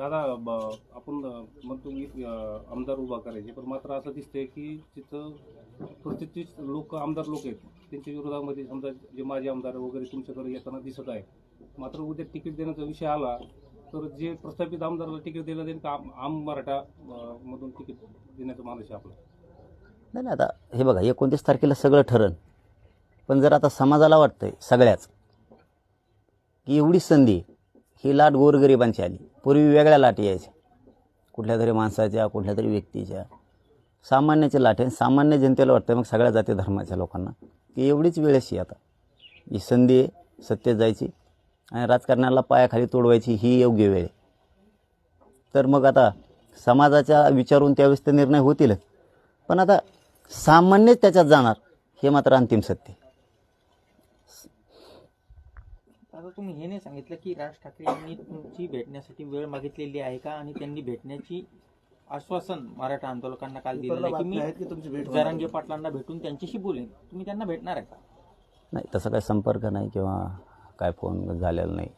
दादा ब- आपण अ, म्हणतो की अ, आमदार उभा करायचे. पण मात्र असं दिसतंय की तिथं प्रतिष्ठित लोक आमदार लोक आहेत. त्यांच्या विरोधामध्ये समजा जे माजी आमदार वगैरे तुमच्याकडे येताना दिसत आहे मात्र उद्या तिकीट देण्याचा विषय आला तर जे प्रस्थापित आमदाराला तिकीट दिलं जाईल का आम- आम मराठा अ, मधून तिकीट देण्याचा मानस आहे आपला. नाही नाही आता हे बघा एकोणतीस तारखेला सगळं ठरण पण जर आता समाजाला वाटतंय सगळ्याच की एवढी संधी ही लाट गोरगरिबांची आली. पूर्वी वेगळ्या लाटी यायच्या. कुठल्या तरी माणसाच्या कुठल्या तरी व्यक्तीच्या. सामान्याच्या लाटे सामान्य जनतेला वाटतं मग सगळ्या जाती धर्माच्या लोकांना. की एवढीच वेळ अशी आता. ही संधी आहे सत्तेत जायची आणि राजकारणाला पायाखाली तोडवायची ही योग्य वेळ आहे. तर मग आता समाजाच्या विचारून त्यावेळेस तर निर्णय होतीलच. पण आता सामान्यच त्याच्यात जाणार हे मात्र अंतिम सत्य आहे. आता तुम्ही हे नाही सांगितलं की राज ठाकरे यांनी तुमची भेटण्यासाठी वेळ मागितलेली आहे का? आणि त्यांनी भेटण्याची आश्वासन मराठा आंदोलकांना काल दिलेलं आहे की की तुमची भेट मी जरांगे पाटलांना भेटून त्यांच्याशी बोलेन. तुम्ही त्यांना भेटणार आहे का? नाही तसा काही संपर्क नाही किंवा काय फोन झालेला नाही.